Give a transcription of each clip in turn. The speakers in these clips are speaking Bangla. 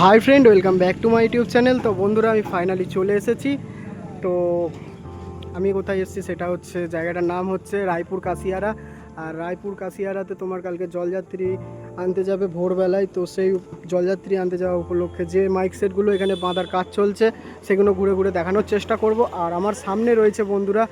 Hi friend, welcome back to my YouTube channel. তো বন্ধুরা, আমি ফাইনালি চলে এসেছি। তো আমি কোথায় এসেছি সেটা হচ্ছে, জায়গাটার নাম হচ্ছে রায়পুর কাশিয়ারা। আর রায়পুর কাশিয়ারাতে তোমার কালকে জলযাত্রী আনতে যাবে ভোরবেলায়। তো সেই জলযাত্রী আনতে যাওয়া উপলক্ষে যে মাইক সেটগুলো এখানে বাঁধার কাজ চলছে, সেগুলো ঘুরে ঘুরে দেখানোর চেষ্টা করব। আর আমার সামনে রয়েছে বন্ধুরা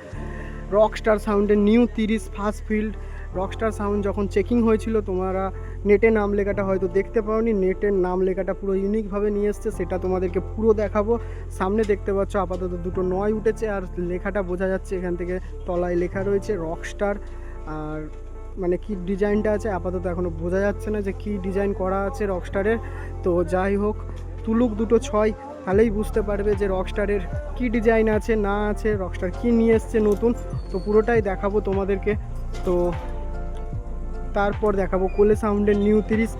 রকস্টার সাউন্ডের নিউ তিরিশ ফার্স্ট ফিল্ড রকস্টার সাউন্ড যখন চেকিং হয়েছিল, তোমরা নেটে নাম লেখাটা হয়তো দেখতে পাওনি। নেটের নাম লেখাটা পুরো ইউনিকভাবে নিয়ে এসছে, সেটা তোমাদেরকে পুরো দেখাবো। সামনে দেখতে পাচ্ছ, আপাতত দুটো নয় উঠেছে, আর লেখাটা বোঝা যাচ্ছে এখান থেকে তলায় লেখা রয়েছে রকস্টার আর মানে কি ডিজাইনটা আছে, আপাতত এখনও বোঝা যাচ্ছে না যে কি ডিজাইন করা আছে রকস্টারের তো যাই হোক, তুলুক দুটো ছয়, তাহলেই বুঝতে পারবে যে রকস্টারের কি ডিজাইন আছে, না আছে। রকস্টার কি নিয়ে এসছে নতুন, তো পুরোটাই দেখাবো তোমাদেরকে। তো তারপর দেখাবো কোলে সাউন্ডের নিউ তিরিশ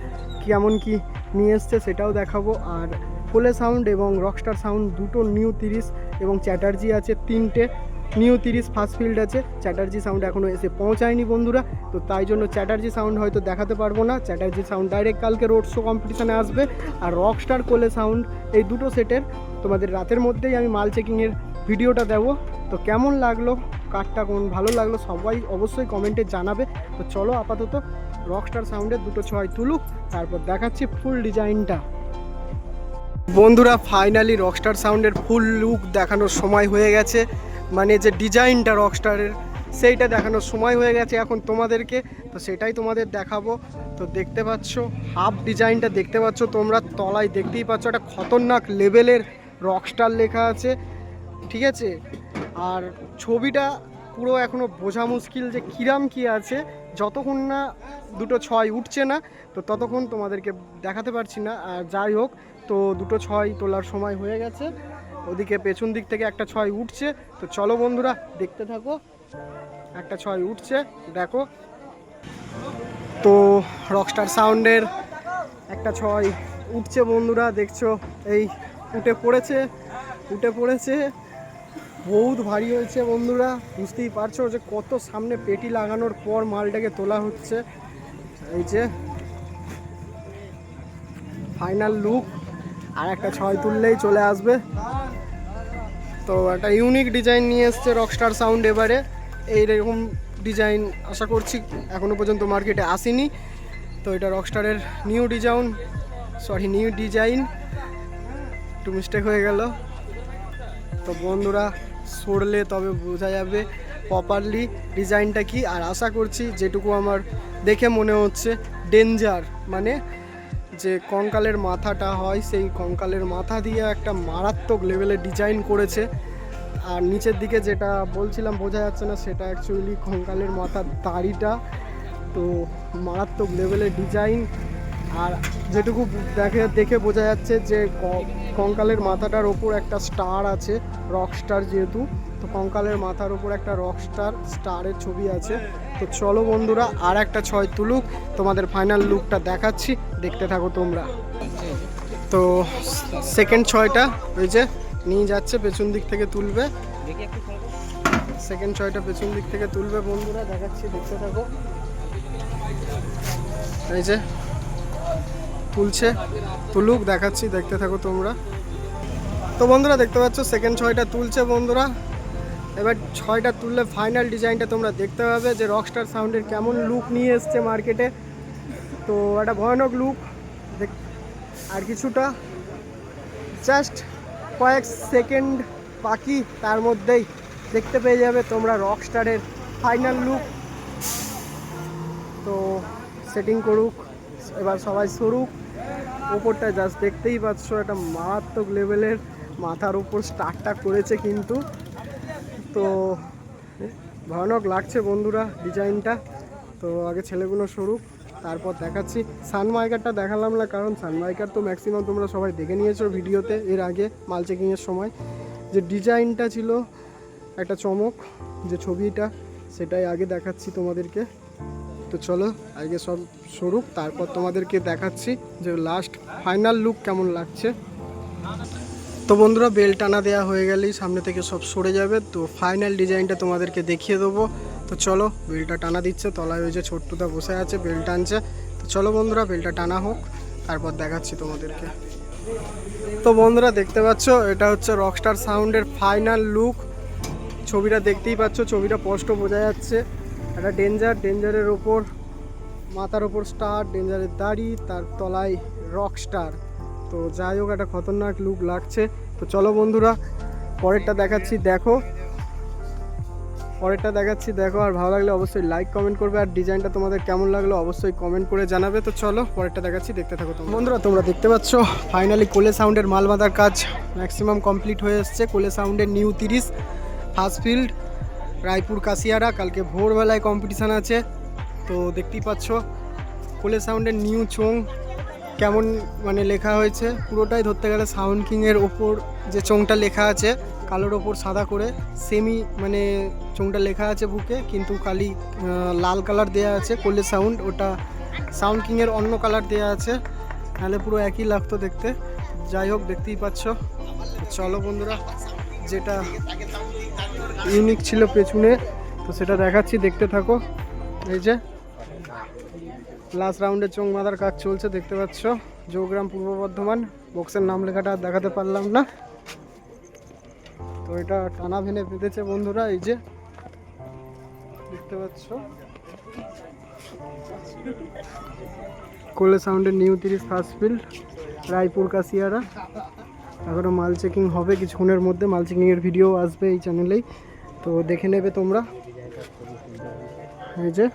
কেমন কি নিয়ে এসছে সেটাও দেখাবো। আর কোলে সাউন্ড এবং রকস্টার সাউন্ড দুটো নিউ তিরিশ এবং চ্যাটার্জি আছে তিনটে। নিউ তিরিশ ফার্স্ট ফিল্ড আছে, চ্যাটার্জি সাউন্ড এখনও এসে পৌঁছায়নি বন্ধুরা। তো তাই জন্য চ্যাটার্জি সাউন্ড হয়তো দেখাতে পারব না। চ্যাটার্জি সাউন্ড ডাইরেক্ট কালকে রোড শো কম্পিটিশানে আসবে। আর রকস্টার কোলে সাউন্ড এই দুটো সেটের তোমাদের রাতের মধ্যেই আমি মাল চেকিংয়ের ভিডিওটা দেবো। তো কেমন লাগল? কারটা কোন ভালো লাগল সবাই অবশ্যই কমেন্টে জানাবে। তো চলো আপাতত রকস্টার সাউন্ডের দুটো ছয় তুলুক, তারপর দেখাচ্ছি ফুল ডিজাইনটা বন্ধুরা ফাইনালি রকস্টার সাউন্ডের ফুল লুক দেখানোর সময় হয়ে গেছে। মানে যে ডিজাইনটা রকস্টারের সেইটা দেখানোর সময় হয়ে গেছে এখন তোমাদেরকে। তো সেটাই তোমাদের দেখাবো। তো দেখতে পাচ্ছ হাফ ডিজাইনটা দেখতে পাচ্ছ তোমরা, তলায় দেখতেই পাচ্ছ একটা খতরনাক লেভেলের রকস্টার লেখা আছে। ঠিক আছে? আর ছবিটা পুরো এখনও বোঝা মুশকিল যে কিরাম কি আছে। যতক্ষণ না দুটো ছয় উঠছে না, তো ততক্ষণ তোমাদেরকে দেখাতে পারছি না। আর যাই হোক, তো দুটো ছয় তোলার সময় হয়ে গেছে। ওদিকে পেছন দিক থেকে একটা ছয় উঠছে। তো চলো বন্ধুরা, দেখতে থাকো। একটা ছয় উঠছে, দেখো। তো রকস্টার সাউন্ডের একটা ছয় উঠছে বন্ধুরা, দেখছ? এই উঠে পড়েছে উঠে পড়েছে। বহুত ভারী হয়েছে বন্ধুরা, বুঝতেই পারছ যে কত সামনে পেটি লাগানোর পর মালটাকে তোলা হচ্ছে। এই যে ফাইনাল লুক আর একটা ছয় তুললেই চলে আসবে। তো একটা ইউনিক ডিজাইন নিয়ে এসছে রকস্টার সাউন্ড এবারে। এইরকম ডিজাইন আশা করছি এখনও পর্যন্ত মার্কেটে আসেনি। তো এটা রকস্টারের new design sorry new design একটু মিস্টেক হয়ে গেল। তো বন্ধুরা সরলে তবে বোঝা যাবে প্রপারলি ডিজাইনটা কি। আর আশা করছি যেটুকু আমার দেখে মনে হচ্ছে ডেঞ্জার মানে যে কঙ্কালের মাথাটা হয়, সেই কঙ্কালের মাথা দিয়ে একটা মারাত্মক লেভেলে ডিজাইন করেছে। আর নিচের দিকে যেটা বলছিলাম, বোঝা যাচ্ছে না, সেটা অ্যাকচুয়ালি কঙ্কালের মাথার দাড়িটা। তো মারাত্মক লেভেলের ডিজাইন আর যেটুকু দেখে দেখে বোঝা যাচ্ছে যে কঙ্কালের মাথাটার ওপর একটা স্টার আছে রক স্টার যেহেতু, তো কঙ্কালের মাথার ওপর একটা রক স্টার স্টারের ছবি আছে। তো চলো বন্ধুরা আর একটা ছয় তুলুক, তোমাদের ফাইনাল লুকটা দেখাচ্ছি, দেখতে থাকো তোমরা। তো সেকেন্ড ছয়টা ওই যে, নিয়ে যাচ্ছে, পেছন দিক থেকে তুলবে। সেকেন্ড ছয়টা পেছন দিক থেকে তুলবে বন্ধুরা, দেখাচ্ছি, দেখতে থাকো। এই যে তুলছে তুলুক দেখাচ্ছি, দেখতে থাকো তোমরা। তো বন্ধুরা, দেখতে পাচ্ছ সেকেন্ড ছয়টা তুলছে বন্ধুরা। এবার ছয়টা তুললে ফাইনাল ডিজাইনটা তোমরা দেখতে পাবে যে রকস্টার সাউন্ডের কেমন লুক নিয়ে এসছে মার্কেটে তো একটা ভয়ানক লুক আর কিছুটা। জাস্ট কয়েক সেকেন্ড বাকি তার মধ্যেই দেখতে পেয়ে যাবে তোমরা রকস্টারের ফাইনাল লুক তো সেটিং করুক, এবার সবাই সরুক। ওপরটা জাস্ট দেখতেই পাচ্ছ, একটা মারাত্মক লেভেলের মাথার উপর স্টার্টটা করেছে কিন্তু। তো, ভয়ানক লাগছে বন্ধুরা ডিজাইনটা তো, আগে ছেলেগুলো সরুক, তারপর দেখাচ্ছি। সানমাইকারটা দেখালাম না, কারণ সানমাইকার তো ম্যাক্সিমাম তোমরা সবাই দেখে নিয়েছো ভিডিওতে এর আগে মাল চেকিংয়ের সময়। যে ডিজাইনটা ছিল একটা চমক, যে ছবিটা, সেটাই আগে দেখাচ্ছি তোমাদেরকে। তো চলো আগে সব সরুক, তারপর তোমাদেরকে দেখাচ্ছি যে লাস্ট ফাইনাল লুক কেমন লাগছে। তো বন্ধুরা বেল টানা দেওয়া হয়ে গেলেই সামনে থেকে সব সরে যাবে, তো ফাইনাল ডিজাইনটা তোমাদেরকে দেখিয়ে দেবো। তো চলো বেলটা টানা দিচ্ছে, তলায় ওই যে ছোট্টুদা বসে আছে বেল টানছে। তো চলো বন্ধুরা বেলটা টানা হোক, তারপর দেখাচ্ছি তোমাদেরকে। তো বন্ধুরা, দেখতে পাচ্ছ, এটা হচ্ছে রকস্টার সাউন্ডের ফাইনাল লুক ছবিটা দেখতেই পাচ্ছ, ছবিটা স্পষ্ট বোঝা যাচ্ছে। একটা ডেঞ্জার ডেঞ্জারের ওপর মাথার ওপর স্টার ডেঞ্জারের দাড়ি, তার তলায় রক স্টার তো যাই হোক, একটা খতরনাক লুক লাগছে। তো চলো বন্ধুরা, পরেরটা দেখাচ্ছি, দেখো। পরেরটা দেখাচ্ছি, দেখো। আর ভালো লাগলে অবশ্যই লাইক কমেন্ট করবে। আর ডিজাইনটা তোমাদের কেমন লাগল অবশ্যই কমেন্ট করে জানাবে। তো চলো, পরেরটা দেখাচ্ছি, দেখতে থাকো তোমরা। বন্ধুরা, তোমরা দেখতে পাচ্ছ ফাইনালি কোলে সাউন্ডের মাল বাঁধার কাজ ম্যাক্সিমাম কমপ্লিট হয়ে এসছে। কোলে সাউন্ডের নিউ তিরিশ ফার্স্ট ফিল্ড রায়পুর কাশিয়ারা, কালকে ভোরবেলায় কম্পিটিশান আছে। তো দেখতেই পাচ্ছ কোলে সাউন্ডের নিউ চোং কেমন মানে লেখা হয়েছে। পুরোটাই ধরতে গেলে সাউন্ড কিংয়ের ওপর যে চোংটা লেখা আছে, কালোর ওপর সাদা করে সেমি মানে চোংটা লেখা আছে বুকে, কিন্তু খালি লাল কালার দেওয়া আছে কোলে সাউন্ড ওটা সাউন্ড কিংয়ের অন্য কালার দেওয়া আছে। নাহলে পুরো একই লাগতো দেখতে। যাই হোক, দেখতেই পাচ্ছ। চলো বন্ধুরা যেটা ইউনিক ছিল পেছনে, তো সেটা দেখাচ্ছি, দেখতে থাকো। এই যে লাস্ট রাউন্ডে চোং বাঁধার কাজ চলছে, দেখতে পাচ্ছ। জৌগ্রাম পূর্ব বর্ধমান বক্সের নাম লেখাটা আর দেখাতে পারলাম না। তো এটা টানা ভেনে বেঁধেছে বন্ধুরা, এই যে, দেখতে পাচ্ছ। কোলে সাউন্ডের নিউ তিরিশ ফার্স্ট ফিল্ড রায়পুর কাশিয়ারা। এখনও মাল চেকিং হবে কিছুক্ষণের মধ্যে, মাল চেকিংয়ের ভিডিও আসবে এই চ্যানেলেই তো দেখে নেবে তোমরা। এই যে,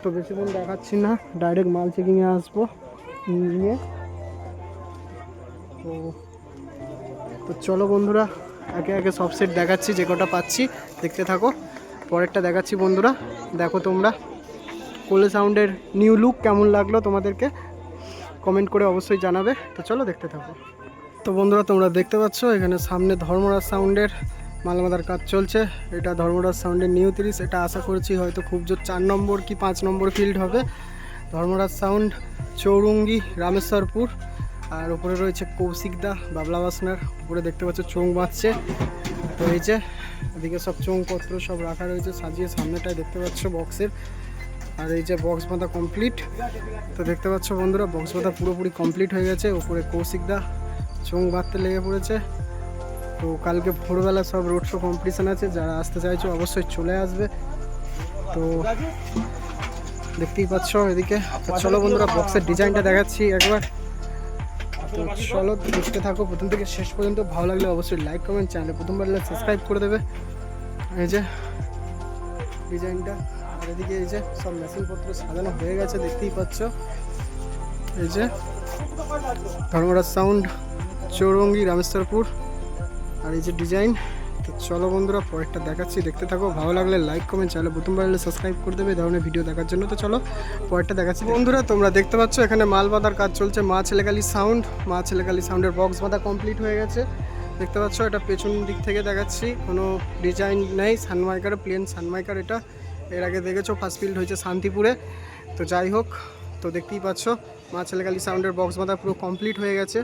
তো বেশিক্ষণ দেখাচ্ছি না ডাইরেক্ট মাল চেকিংয়ে আসব নিয়ে। তো তো চলো বন্ধুরা, একে একে সব সেট দেখাচ্ছি, যে কটা পাচ্ছি, দেখতে থাকো। পরেরটা দেখাচ্ছি বন্ধুরা, দেখো তোমরা। কোলে সাউন্ডের নিউ লুক কেমন লাগল তোমাদেরকে? কমেন্ট করে অবশ্যই জানাবে। তো চলো দেখতে থাকো। তো বন্ধুরা, তোমরা দেখতে পাচ্ছ, এখানে সামনে ধর্মরাজ সাউন্ডের মালমাদার কাজ চলছে। এটা ধর্মরাজ সাউন্ডের নিউ তিরিশ, এটা আশা করছি হয়তো খুব জোর চার নম্বর কি পাঁচ নম্বর ফিল্ড হবে। ধর্মরাজ সাউন্ড, চৌরঙ্গি, রামেশ্বরপুর, আর উপরে রয়েছে কৌশিকদা বাবলা বাসনার, উপরে দেখতে পাচ্ছ চোং বাঁধছে। তো এই যে, এদিকে সব চোংপত্র সব রাখা রয়েছে, সাজিয়ে সামনেটায় দেখতে পাচ্ছ বক্সের। আর এই যে বক্স বাঁধা কমপ্লিট তো দেখতে পাচ্ছ বন্ধুরা, বক্স বাঁধা পুরোপুরি কমপ্লিট হয়ে গেছে, উপরে কৌশিকদা চোং বাঁধতে লেগে পড়েছে। তো কালকে ভোরবেলা সব রোড শো কম্পিটিশান আছে, যারা আসতে চাইছো অবশ্যই চলে আসবে। তো দেখতেই পাচ্ছ এদিকে। চলো বন্ধুরা বক্সের ডিজাইনটা দেখাচ্ছি একবার। তো চলো দেখতে থাকো, প্রথম থেকে শেষ পর্যন্ত ভালো লাগলে অবশ্যই লাইক কমেন্ট চ্যানেলে প্রথমবার সাবস্ক্রাইব করে দেবে। এই যে ডিজাইনটা আর এদিকে এই যে সব মেশিনপত্র সাজানো হয়ে গেছে, দেখতেই পাচ্ছ। এই যে ধর্মরাজ সাউন্ড চৌরঙ্গি রামেশ্বরপুর। আর এই যে ডিজাইন, তো চলো বন্ধুরা, পরেরটা দেখাচ্ছি। দেখতে থাকো, ভালো লাগলে লাইক কমেন্ট চ্যানেলে প্রথমবার হলে সাবস্ক্রাইব করে দেবে ধরনের ভিডিও দেখার জন্য। তো চলো, পরেরটা দেখাচ্ছি। বন্ধুরা, তোমরা দেখতে পাচ্ছ, এখানে মাল বাঁধার কাজ চলছে। মা ছেলেকালি সাউন্ড মা ছেলেকালি সাউন্ডের বক্স বাঁধা কমপ্লিট হয়ে গেছে। দেখতে পাচ্ছ, এটা পেছন দিক থেকে দেখাচ্ছি। কোনো ডিজাইন নেই সানমাইকার প্লেন সানমাইকার এটা। এর আগে দেখেছ ফার্স্ট ফিল্ড হয়েছে শান্তিপুরে। তো যাই হোক, তো দেখতেই পাচ্ছ, মা ছেলেকালি সাউন্ডের বক্স বাঁধা পুরো কমপ্লিট হয়ে গেছে।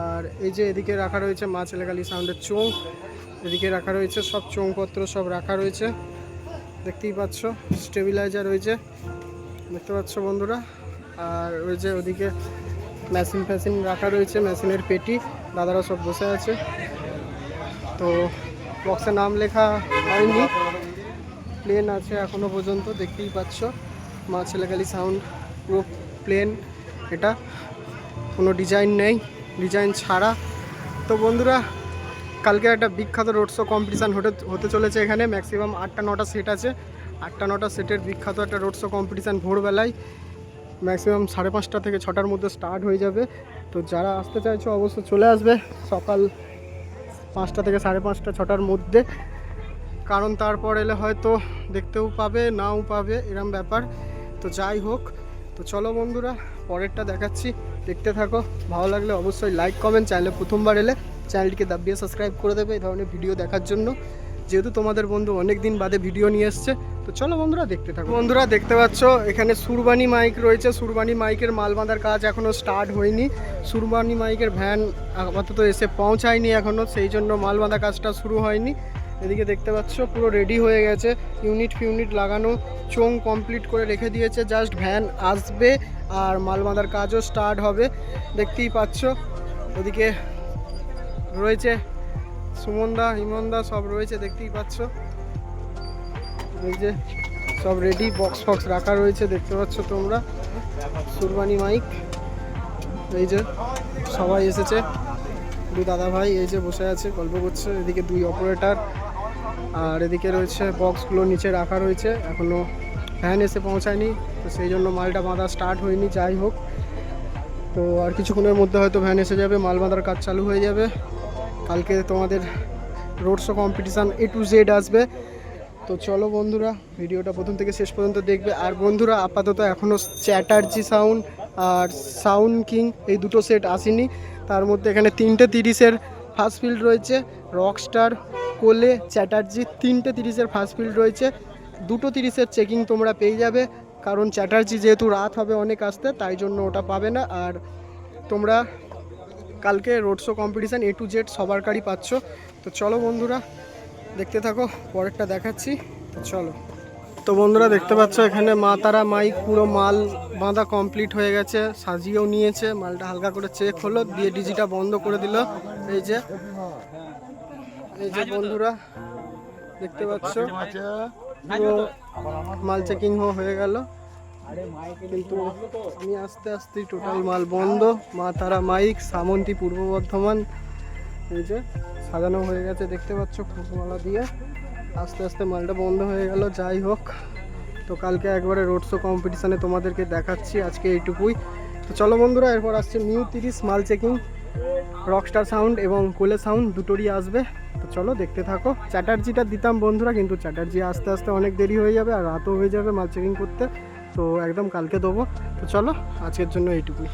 আর এই যে এদিকে রাখা রয়েছে মা ছেলেকালি সাউন্ডের চোং এদিকে রাখা রয়েছে সব চোংপত্র সব রাখা রয়েছে। দেখতেই পাচ্ছ স্টেবিলাইজার রয়েছে, দেখতে পাচ্ছ বন্ধুরা? আর ওই যে ওদিকে মেশিন ফ্যাশিন রাখা রয়েছে মেশিনের পেটি, দাদারা সব বসে আছে। তো বক্সে নাম লেখা হয়নি। প্লেন আছে এখনও পর্যন্ত, দেখতেই পাচ্ছ। মা ছেলেকালি সাউন্ড পুরো প্লেন এটা। কোনো ডিজাইন নেই। ডিজাইন ছাড়া। তো বন্ধুরা কালকে একটা বিখ্যাত রোড শো কম্পিটিশান হতে হতে চলেছে এখানে। ম্যাক্সিমাম আটটা, নটা সেট আছে। আটটা, নটা সেটের বিখ্যাত একটা রোড শো কম্পিটিশান ভোরবেলায়। ম্যাক্সিমাম সাড়ে পাঁচটা থেকে ছটার মধ্যে স্টার্ট হয়ে যাবে। তো যারা আসতে চাইছো, অবশ্যই চলে আসবে সকাল পাঁচটা থেকে সাড়ে পাঁচটা, ছটার মধ্যে। কারণ তারপর এলে হয়তো দেখতেও পাবে, নাও পাবে, এরম ব্যাপার। তো যাই হোক তো চলো বন্ধুরা, পরেরটা দেখাচ্ছি। দেখতে থাকো, ভালো লাগলে অবশ্যই লাইক কমেন্ট চ্যানেলে প্রথমবার এলে চ্যানেলটিকে দাবিয়ে সাবস্ক্রাইব করে দেবে এই ধরনের ভিডিও দেখার জন্য। যেহেতু তোমাদের বন্ধু অনেক দিন বাদে ভিডিও নিয়ে এসছে, তো চলো বন্ধুরা দেখতে থাকো। বন্ধুরা দেখতে পাচ্ছ, এখানে সুরবানি মাইক রয়েছে। সুরবানি মাইকের মাল বাঁধার কাজ এখনও স্টার্ট হয়নি। সুরবানি মাইকের ভ্যান আপাতত এসে পৌঁছায়নি এখনও সেই জন্য মাল বাঁধা কাজটা শুরু হয়নি। এদিকে দেখতে পাচ্ছ, পুরো রেডি হয়ে গেছে। ইউনিট ফিউনিট লাগানো চোং কমপ্লিট করে রেখে দিয়েছে। জাস্ট ভ্যান আসবে আর মাল বাঁধার কাজও স্টার্ট হবে। দেখতেই পাচ্ছ, ওদিকে রয়েছে সুমনদা, ইমনদা, সব রয়েছে, দেখতেই পাচ্ছ। এই যে সব রেডি বক্স ফক্স রাখা রয়েছে, দেখতে পাচ্ছ তোমরা। সুরবানি মাইক, এই যে সবাই এসেছে। দুই দাদা ভাই এই যে বসে আছে, গল্প করছে। এদিকে দুই অপারেটর আর এদিকে রয়েছে বক্সগুলো নিচে রাখা রয়েছে এখনও ভ্যান এসে পৌঁছায়নি, তো সেই জন্য মালটা বাঁধা স্টার্ট হয়নি, যাই হোক। তো আর কিছুক্ষণের মধ্যে হয়তো ভ্যান এসে যাবে, মাল বাঁধার কাজ চালু হয়ে যাবে। কালকে তোমাদের road show competition A to Z আসবে। তো চলো বন্ধুরা, ভিডিওটা প্রথম থেকে শেষ পর্যন্ত দেখবে। আর বন্ধুরা, আপাতত এখনও চ্যাটার্জি সাউন্ড আর সাউন্ড কিং এই দুটো সেট আসেনি। তার মধ্যে এখানে তিনটে তিরিশের ফার্স্ট ফিল্ড রয়েছে রকস্টার কোলে, চ্যাটার্জি, তিনটে তিরিশের ফার্স্ট ফিল্ড রয়েছে। দুটো তিরিশের চেকিং তোমরা পেয়ে যাবে, কারণ চ্যাটার্জি যেহেতু রাত হবে অনেক আসতে, তাই জন্য ওটা পাবে না। আর তোমরা কালকে road show competition A to Z সবার কারই পাচ্ছ। তো চলো বন্ধুরা, দেখতে থাকো, পরেরটা দেখাচ্ছি। তো চলো। তো বন্ধুরা, দেখতে পাচ্ছ এখানে মা তারা মাইক পুরো মাল বাঁধা কমপ্লিট হয়ে গেছে, সাজিয়েও নিয়েছে, মালটা হালকা করে চেক হলো, দিয়ে ডিজিটা বন্ধ করে দিল। এই যে এই যে বন্ধুরা, দেখতে পাচ্ছ? মাল চেকিং হয়ে গেল। কিন্তু আমি আস্তে আস্তে টোটাল মাল বন্ধ। মা তারা মাইক, সামন্তি পূর্ব বর্ধমান। এই যে সাজানো হয়ে গেছে, দেখতে পাচ্ছ ফুলমালা দিয়ে। আস্তে আস্তে মালটা বন্ধ হয়ে গেল, যাই হোক। তো কালকে একবারে রোড শো কম্পিটিশানে তোমাদেরকে দেখাচ্ছি আজকে এইটুকুই। তো চলো বন্ধুরা, এরপর আসছে নিউ তিরিশ মাল চেকিং রকস্টার সাউন্ড এবং কোলে সাউন্ড দুটোরই আসবে। তো চলো দেখতে থাকো। চ্যাটার্জিটা দিতাম বন্ধুরা, কিন্তু চ্যাটার্জি আস্তে আস্তে অনেক দেরি হয়ে যাবে আর রাতও হয়ে যাবে মাল চেকিং করতে। তো একদম কালকে দেবো। তো চলো, আজকের জন্য এইটুকুই।